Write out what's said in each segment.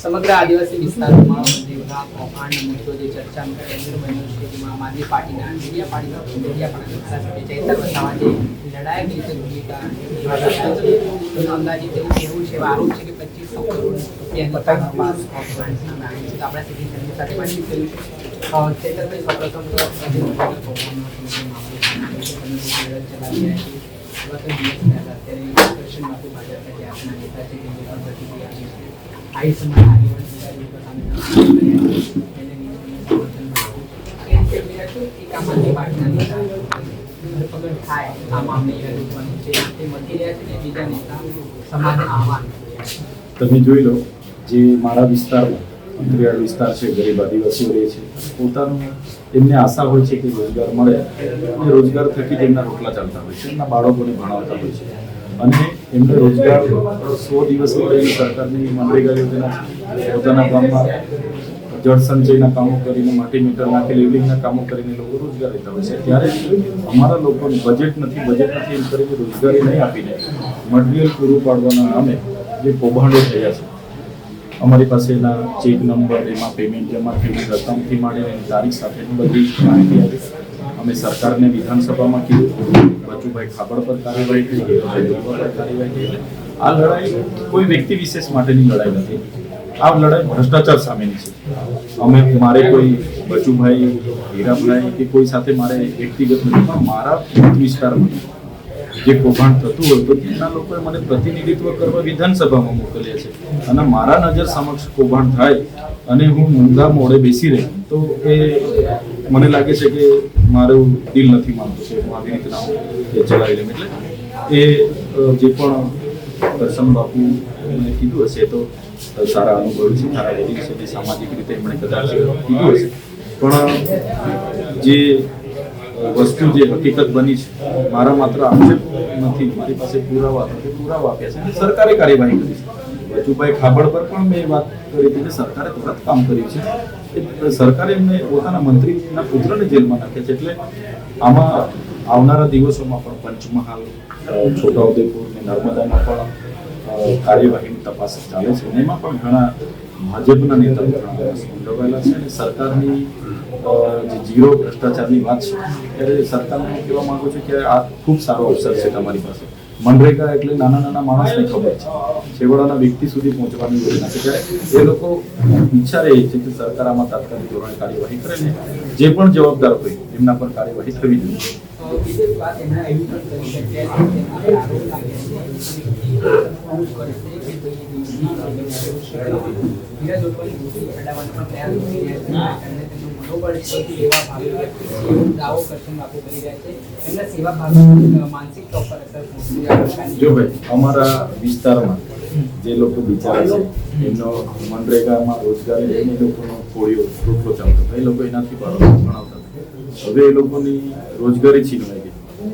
સમગ્ર આદિવાસી વિસ્તારોમાં દેવના કૌભાંડ, મુદ્દો જે ચર્ચાનો કેન્દ્ર બન્યો છે, જેમાં આમ આદમી પાર્ટીના મીડિયા પાર્ટીના મીડિયા પાર્ટીના ધારાસભ્ય ચૈતર વસાવા જે લડાયક રીતે ભૂમિકા એનું અંદાજિત એવું કહેવું છે આરોપ છે કે પચીસો કરોડ રૂપિયાની નામે છે. તો આપણે સીધી તેમની સાથે વાતચીત કરી છે? ચૈતરભાઈ સૌપ્રથમ તો સામે આવ્યો. અત્યારે ભાજપ ભાજપના આપણા નેતા છે, તેમની પણ પ્રતિક્રિયા આવી સમાજ તમે જોઈ લો જે મારા વિસ્તારમાં અંતરિયાળ વિસ્તાર છે ગરીબ આદિવાસીઓ રહે છે પોતાનું એમને આશા હોય છે કે રોજગાર મળે અને રોજગાર થકી જ એમના રોટલા ચાલતા હોય છે એમના બાળકોને ભણાવતા હોય છે અને એમને રોજગાર સો દિવસ મળેલી સરકારની મનરેગા યોજના પોતાના ગામમાં જળ સંચયના કામો કરીને, માટી મીટર નાખી, લેવલિંગના કામો કરીને લોકો રોજગાર લેતા હોય છે. ત્યારે અમારા લોકોને બજેટ નથી બજેટ નથી એમ કરીને રોજગારી નહીં આપીને મટીરિયલ પૂરું પાડવાના નામે જે કૌભાંડો થયા છે. અમારી પાસે એના ચેક નંબર એમાં પેમેન્ટ જમા થયેલી રકમથી માંડીને તારીખ સાથેની બધી માહિતી આવી અમે સરકારને વિધાનસભામાં કીધું બચુભાઈ ખાબડ પર કાર્યવાહી થઈ ગઈ આ લડાઈ કોઈ વ્યક્તિ વિશેષ માટેની લડાઈ નથી. આ લડાઈ ભ્રષ્ટાચાર સામેની છે. અમે મારે કોઈ બચુભાઈ, હીરાભાઈ કે કોઈ સાથે મારે વ્યક્તિગત નથી, પણ મારા વિસ્તારમાં જે કૌભાંડ થતું હોય તો ત્યાંના લોકોએ મને પ્રતિનિધિત્વ કરવા વિધાનસભામાં મોકલ્યા છે. અને મારા નજર સમક્ષ કૌભાંડ થાય અને હું મૂંગા મોડે બેસી રહે, તો એ મને લાગે છે કે મારું દિલ નથી માનતું છે હું આવી રીતના ચલાવી લઉં એટલે એ જે પણ દર્શન બાપુ એમણે કીધું હશે તો સારા અનુભવ છે, સારા વડીલ છે, જે સામાજિક રીતે એમણે કદાચ કીધું હશે. પણ, જે વસ્તુ જે હકીકત બની છે, મારા માત્ર આક્ષેપ નથી, મારી પાસે પુરાવા નથી પુરાવા આપ્યા છે અને સરકારે કાર્યવાહી કરી છે. બચુભાઈ ખાબડ પર પણ મેં વાત કરી હતી કે સરકારે તરત કામ કર્યું છે. સરકારે એમને પોતાના મંત્રીના પુત્રને જેલમાં નાખે છે. એટલે આમાં આવનારા દિવસોમાં પણ પંચમહાલ છોટાઉદેપુર ને નર્મદામાં પણ કાર્યવાહીની તપાસ ચાલે છે. એમાં પણ ઘણા ભાજપના નેતાઓ સંડોવાયેલા છે. અને સરકારની જે જીરો ભ્રષ્ટાચારની વાત છે, ત્યારે સરકારને કહેવા માંગુ છું કે આ ખૂબ સારો અવસર છે તમારી પાસે. મનરેગા એટલે નાના નાના માણસને ખબર છે. છેવાડાના વ્યક્તિ સુધી પહોંચવાની યોજના છે. ત્યારે એ લોકો ઈચ્છા રહે છે કે સરકાર આમાં તાત્કાલિક ધોરણે કાર્યવાહી કરે ને જે પણ જવાબદાર હોય એમના પર કાર્યવાહી થવી જોઈએ. જો ભાઈ, અમારા વિસ્તારમાં જે લોકો બિચારા છે, એમનો મનરેગામાં રોજગારી લઈને લોકોનો કોળીઓ રોટલો ચાલતો એ લોકો એનાથી બાળકો ભણાવતા હવે એ લોકોની રોજગારી છીનવાઈ ગઈ.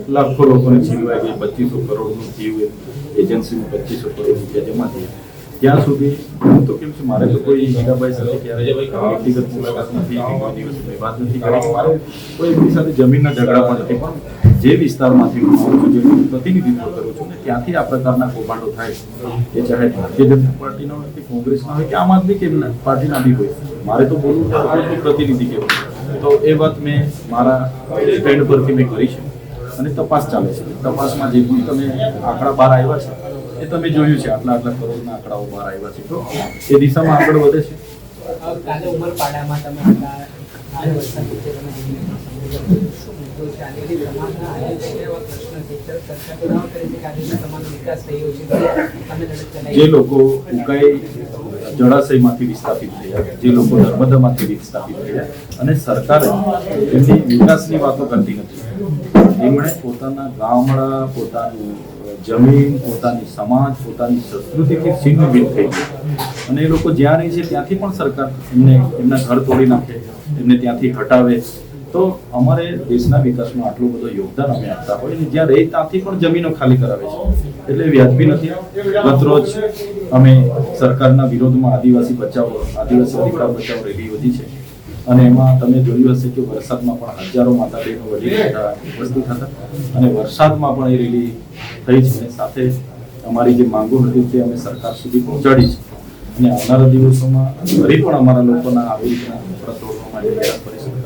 લાખો લોકોને છીનવાઈ ગઈ. પચીસો કરોડનું થયું એજન્સીનું પચીસો કરોડ રૂપિયા જમા થયા. ત્યાં સુધી તો કેમ છું, મારે તો કોઈ હીરાભાઈ સાથે વ્યક્તિગત મુલાકાત નથી કોઈ વાત નથી કરી મારે કોઈ એમની સાથે જમીનના ઝઘડા પણ નથી, પણ જે વિસ્તારમાંથી હું આવું છું જેનું પ્રતિનિધિત્વ કરું છું ને, ત્યાંથી આ પ્રકારના કૌભાંડો થાય એ ચાહે ભારતીય જનતા પાર્ટીના હોય કે કોંગ્રેસના હોય કે આમ આદમી કે પાર્ટીના બી હોય, મારે તો બોલવું પ્રતિનિધિ કહેવું તો એ વાત મેં મારા સ્ટેન્ડ પરથી મેં કરી છે અને તપાસ ચાલે છે. તપાસમાં જે પણ તમે આંકડા બહાર આવ્યા છે એ તમે જોયું છે આટલા આટલા કરોડના આંકડાઓ બહાર આવ્યા છે. તો એ દિશામાં આગળ વધે છે? કાલે ઉમરપાડામાં તમે જે લોકો ઉકાઈ જળાશયમાંથી વિસ્થાપિત થયા જે લોકો નર્મદામાંથી વિસ્થાપિત થયા અને સરકારે એમની વિકાસની વાતો કરતી નથી. એમણે પોતાના ગામડા પોતાનું જમીન, પોતાની સમાજ, પોતાની સંસ્કૃતિથી છિન્ન થઈ ગઈ. અને એ લોકો જ્યાં રહે છે ત્યાંથી પણ સરકાર એમને એમના ઘર તોડી નાખે, એમને ત્યાંથી હટાવે. તો અમારે દેશના વિકાસમાં આટલું બધું યોગદાન અમે આપતા હોય અને જ્યાં રહે ત્યાંથી પણ જમીનો ખાલી કરાવે છે. એટલે વ્યાજબી નથી. ગતરોજ અમે સરકારના વિરોધમાં આદિવાસી બચાવો, આદિવાસી અધિકાર બચાવ, રેલી વધી છે. અને એમાં તમે જોયું હશે કે વરસાદમાં પણ હજારો માતા બહેનો વડીલ હતા ઉપસ્થિત હતા અને વરસાદમાં પણ એ રેલી થઈ છે. અને સાથે અમારી જે માંગો હતી તે અમે સરકાર સુધી પહોંચાડી છે. અને આવનારા દિવસોમાં ફરી પણ અમારા લોકોના આવી રીતના માટે પરિષદ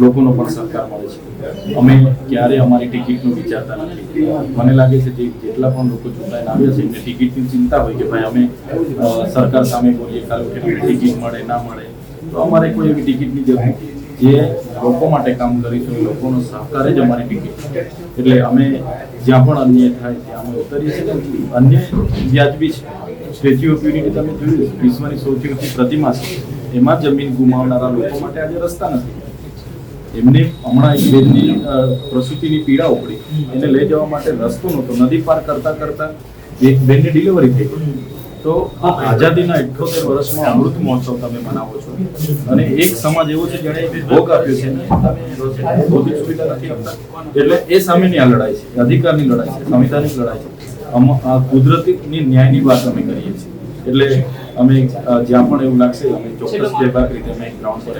લોકોનો પણ સહકાર મળે છે. અમે ક્યારે અમારી ટિકિટનું વિચારતા નથી. મને લાગે છે જે જેટલા પણ લોકો ચૂંટાઈને આવ્યા છે, એમને ટિકિટની ચિંતા હોય કે ભાઈ અમે સરકાર સામે બોલીએ, કાલે કે ટિકિટ મળે, ના મળે. તો અમારે કોઈ એવી ટિકિટની જરૂર નથી. જે લોકો માટે કામ કરીશું લોકોનો સહકાર જ અમારી ટિકિટ. એટલે અમે જ્યાં પણ અન્યાય થાય, ત્યાં અમે ઉતરીએ છીએ. અન્ય વ્યાજબી છે. સ્ટેચ્યુ ઓફ યુનિટી તમે જોયું વિશ્વની સૌથી મોટી પ્રતિમા છે. એમાં જમીન ગુમાવનારા લોકો માટે આજે રસ્તા નથી. એમને હમણાં એક બેનની પ્રસૂતિની પીડા ઉપડી. એને લઈ જવા માટે રસ્તો નહોતો. નદી પાર કરતા કરતા એક બેનની ડિલિવરી થઈ તો આ આઝાદીના અઠ્યોતેર વર્ષમાં અમૃત મહોત્સવ તમે મનાવો છો. અને એક સમાજ એવો છે જેણે ભોગ આપ્યો છે. ભૌતિક સુવિધા નથી આપતા. એટલે એ સામેની આ લડાઈ છે. અધિકારની લડાઈ છે. સંવિધાનની લડાઈ છે. કુદરતી કુદરતીની ન્યાયની વાત અમે કરીએ છીએ. એટલે અમે જ્યાં પણ એવું લાગશે અમે ચોક્કસ બેબાક રીતે અમે ગ્રાઉન્ડ પર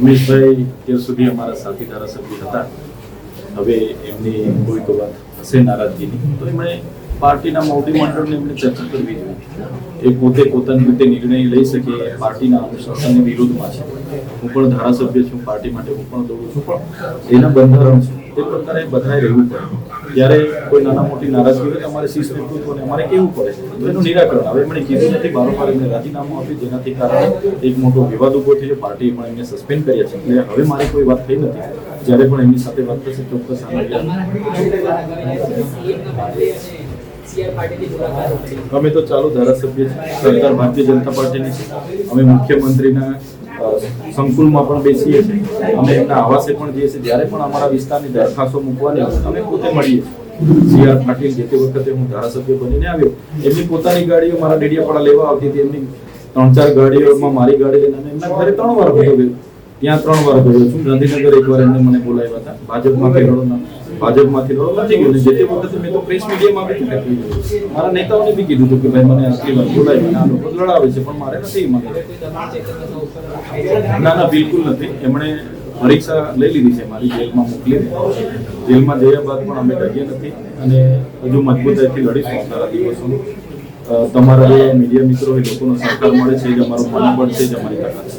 ઉમેશભાઈ અત્યાર સુધી અમારા સાથી ધારાસભ્ય હતા. હવે એમની કોઈ તો વાત હશે નારાજગીની. તો એમણે પાર્ટીના મોટી મંડળને એમને ચર્ચા કરવી જોઈએ. એ પોતે પોતાની રીતે નિર્ણય લઈ શકે એ પાર્ટીના અનુશાસનની વિરુદ્ધમાં છે. હું પણ ધારાસભ્ય છું, પાર્ટી માટે હું પણ દોડું છું, પણ એના બંધારણ છે. તે પ્રકારે બધાએ રહેવું પડે. જ્યારે કોઈ નાના મોટી નારાજગી હોય અમારે શિસ્ત નેતૃત્વને અમારે કેવું પડે? તો એનું નિરાકરણ હવે એમણે કીધું નથી બારોબાર એમને રાજીનામું આપ્યું, જેનાથી કારણે એક મોટો વિવાદ ઊભો થયો. પાર્ટીએ પણ એમને સસ્પેન્ડ કર્યા છે. એટલે હવે મારી કોઈ વાત થઈ નથી. જ્યારે પણ એમની સાથે વાત થશે, ચોક્કસ આના અમે તો ચાલુ ધારાસભ્ય સરકાર ભારતીય જનતા પાર્ટીની છે અમે મુખ્યમંત્રીના સંકુલમાં પણ બેસીએ છીએ. અમે એમના આવાસે પણ જઈએ છીએ. જ્યારે પણ અમારા વિસ્તારની દરખાસ્તો મૂકવાની હોય અમે પોતે મળીએ સીઆર સી આર પાટીલ જે તે વખતે હું ધારાસભ્ય બનીને આવ્યો એમની પોતાની ગાડીઓ મારા ડેડિયાપાડા લેવા આવતી હતી. એમની ત્રણ ચાર ગાડીઓમાં મારી ગાડી લઈને અમે એમના ઘરે ત્રણ વાર ગયો. ત્યાં ત્રણ વાર ગયો છું. ગાંધીનગર એકવાર એમને મને બોલાવ્યા હતા. ભાજપમાં ના ભાજપમાંથી લડો. નથી ગયો. જે તે વખતે મેં તો પ્રેસ મીડિયામાં બી એટલે મારા નેતાઓને બી કીધું હતું કે ભાઈ મને આટલી વાર બોલાવી આ લોકો લડાવે છે, પણ મારે નથી મને ના ના, બિલકુલ નથી. એમણે પરીક્ષા લઈ લીધી છે મારી જેલમાં મોકલી જેલમાં જયા બાદ પણ અમે ડગીએ નથી. અને હજુ મજબૂતાઈથી લડીશું આવનારા દિવસોનું. તમારા જે મીડિયા મિત્રો એ લોકોનો સહકાર મળે છે, જ અમારું મનોબળ છે, જ અમારી તાકાત છે.